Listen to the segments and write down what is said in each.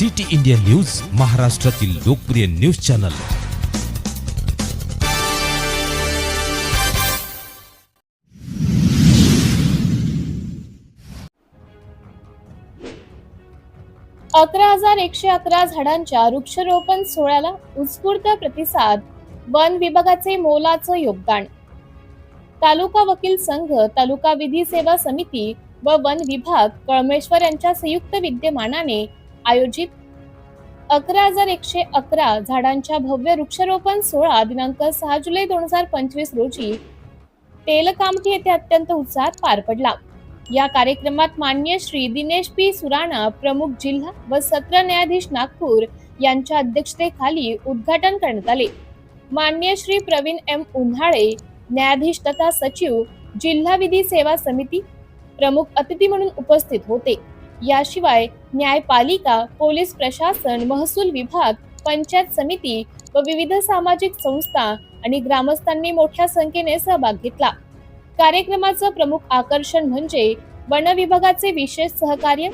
City India news महाराष्ट्रातील लोकप्रिय news channel. अकरा हजार एकशे अकरा झाडांच्या वृक्षारोपण सोहळ्याला उत्स्फूर्त प्रतिसाद वन विभागाचे मोलाचं योगदान. तालुका वकील संघ तालुका विधी सेवा समिती व वन विभाग कळमेश्वर यांच्या संयुक्त विद्यमानाने आयोजित अकरा हजार एकशे अकरा झाडांच्या भव्य वृक्षारोपण सोहळा दिनांक सहा जुलै दोन हजार पंचवीस रोजी तेलकामठी येथे अत्यंत उत्साहात पार पडला. या कार्यक्रमात मान्य श्री दिनेश पी सुराणा प्रमुख जिल्हा व सत्र न्यायाधीश नागपूर यांच्या अध्यक्षतेखाली उद्घाटन करण्यात आले. मान्य श्री प्रवीण एम उन्हाळे न्यायाधीश तथा सचिव जिल्हा विधी सेवा समिती प्रमुख अतिथी म्हणून उपस्थित होते. याशिवाय न्यायपालिका पोलीस प्रशासन महसूल विभाग पंचायत समिती व विविध सामाजिक संस्था आणि ग्रामस्थांनी मोठ्या संख्येने सहभाग घेतला. कार्यक्रमाचं प्रमुख आकर्षण म्हणजे वन विभागाचे विशेष सहकार्य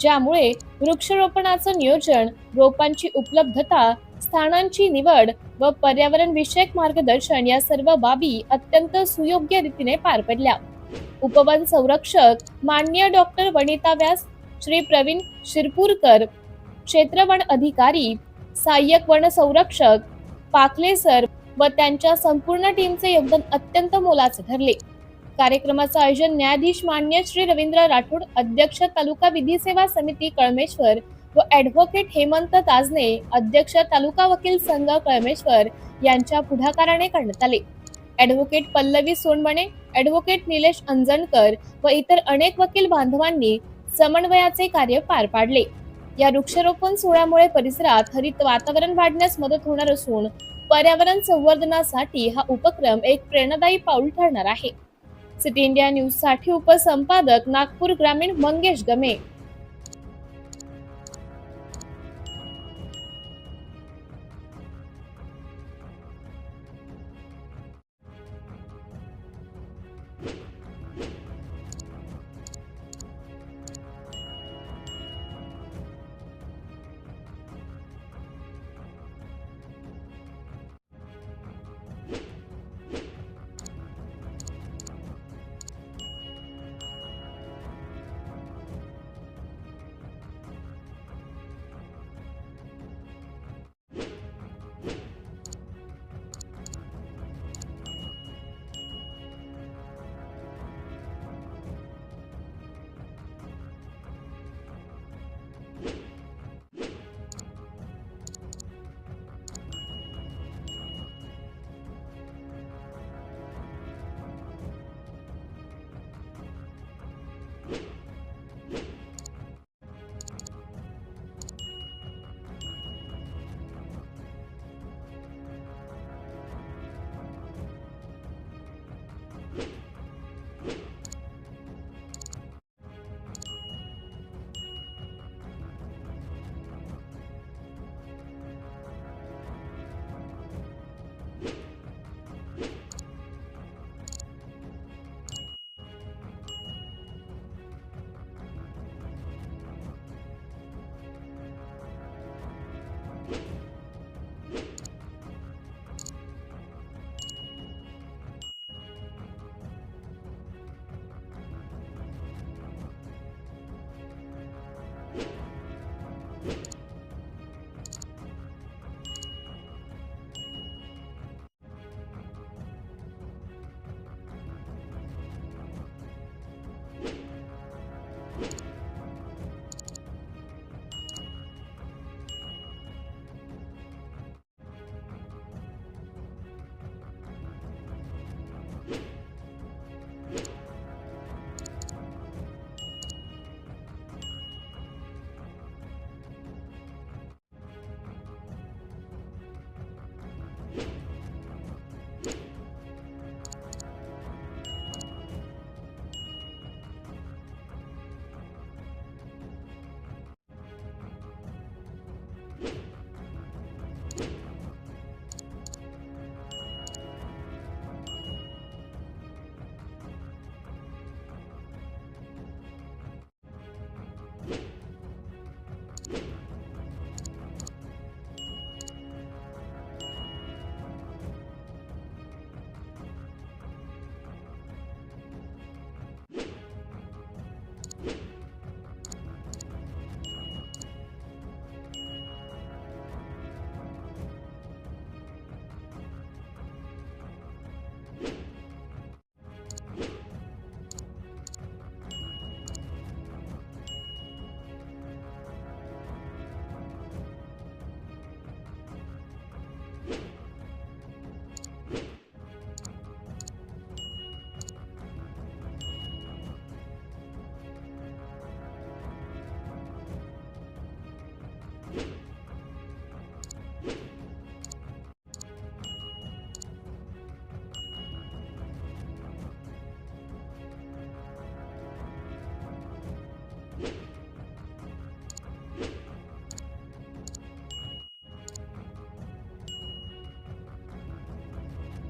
ज्यामुळे वृक्षारोपणाचं नियोजन रोपांची उपलब्धता स्थानांची निवड व पर्यावरण विषयक मार्गदर्शन या सर्व बाबी अत्यंत सुयोग्य रीतीने पार पडल्या. उपवन संरक्षक मान्य डॉक्टर वनिता व्यास श्री प्रवीण शिरपूरकर क्षेत्रवन अधिकारी सहाय्यक वन संरक्षक पाखले सर व त्यांच्या संपूर्ण टीमचे योगदान अत्यंत मोलाचे ठरले. कार्यक्रमाचं आयोजन न्यायाधीश मान्य श्री रवींद्र राठोड अध्यक्ष तालुका विधी सेवा समिती कळमेश्वर व ॲडव्होकेट हेमंत ताजने अध्यक्ष तालुका वकील संघ कळमेश्वर यांच्या पुढाकाराने करण्यात आले. ॲडव्होकेट पल्लवी सोनवणे ॲडव्होकेट निलेश अंजणकर व इतर अनेक वकील बांधवांनी समन्वयाचे कार्य पार पाडले. या वृक्षारोपण सोहळ्यामुळे परिसरात हरित वातावरण वाढण्यास मदत होणार असून पर्यावरण संवर्धनासाठी हा उपक्रम एक प्रेरणादायी पाऊल ठरणार आहे. सिटी इंडिया न्यूजसाठी उपसंपादक नागपूर ग्रामीण मंगेश गमे.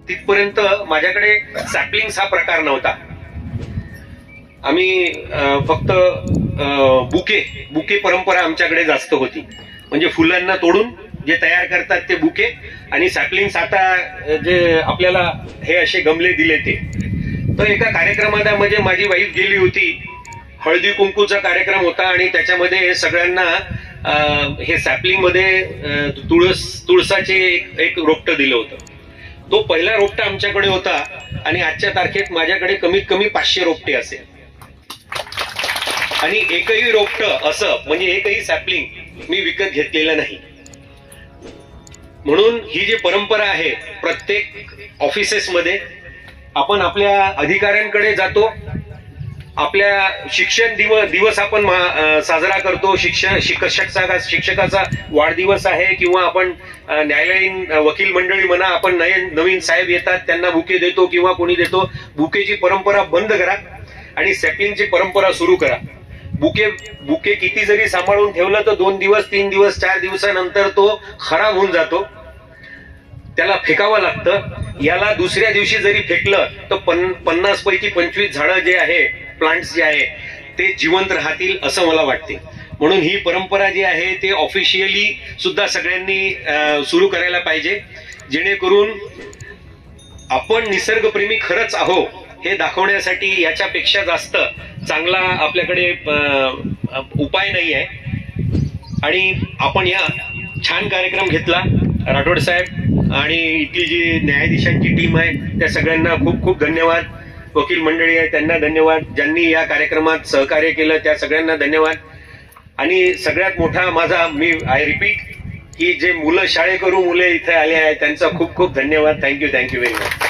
तिथपर्यंत माझ्याकडे सॅपलिंग्स हा प्रकार नव्हता. आम्ही फक्त अं, बुके बुके परंपरा आमच्याकडे जास्त होती. म्हणजे फुलांना तोडून जे तयार करतात ते बुके आणि सॅपलिंग्स आता जे आपल्याला हे असे गमले दिले ते. तर एका कार्यक्रमात म्हणजे माझी वाईफ गेली होती. हळदी कुंकूचा कार्यक्रम होता आणि त्याच्यामध्ये हे सगळ्यांना हे सॅपलिंगमध्ये तुळस तुळसाचे एक एक रोपटं दिलं होतं. तो पहिला रोपटा आमच्याकडे होता आणि आजच्या तारखेत माझ्याकडे कमीत कमी पाचशे रोपटे असेल. आणि एकही रोपट असं म्हणजे एकही सॅपलिंग मी विकत घेतलेलं नाही. म्हणून ही जी परंपरा आहे प्रत्येक ऑफिसेसमध्ये आपण आपल्या अधिकाऱ्यांकडे जातो आपल्या शिक्षण दिवस दिवस आपण साजरा करतो. शिक्षण शिक्षकाचा शिक्षकाचा वाढदिवस आहे किंवा आपण न्यायालयीन वकील मंडळी म्हणा आपण नवीन नवीन साहेब येतात त्यांना बुके देतो किंवा कोणी देतो बुकेची परंपरा बंद करा आणि सॅपलिंगची परंपरा सुरू करा. बुके बुके किती जरी सांभाळून ठेवलं तर दोन दिवस तीन दिवस चार दिवसानंतर तो खराब होऊन जातो. त्याला फेकावं लागतं. याला दुसऱ्या दिवशी जरी फेकलं तर पन पन्नास पैकी पंचवीस झाडं जे आहे प्लांट्स जे आहे ते जिवंत राहतील असं मला वाटते. म्हणून ही परंपरा जी आहे ते ऑफिशियली सुद्धा सगळ्यांनी सुरू करायला पाहिजे. जेणेकरून आपण निसर्गप्रेमी खरंच आहो हे दाखवण्यासाठी याच्यापेक्षा जास्त चांगला आपल्याकडे उपाय नाही आहे. आणि आपण या छान कार्यक्रम घेतला राठोड साहेब आणि इथली जी न्यायाधीशांची टीम आहे त्या सगळ्यांना खूप खूप धन्यवाद. वकील मंडळी आहे त्यांना धन्यवाद. ज्यांनी या कार्यक्रमात सहकार्य केलं त्या सगळ्यांना धन्यवाद. आणि सगळ्यात मोठा माझा मी आय रिपीट की जे मुलं शाळेकरू मुले इथे आले आहेत त्यांचा खूप खूप धन्यवाद. Thank you thank you very much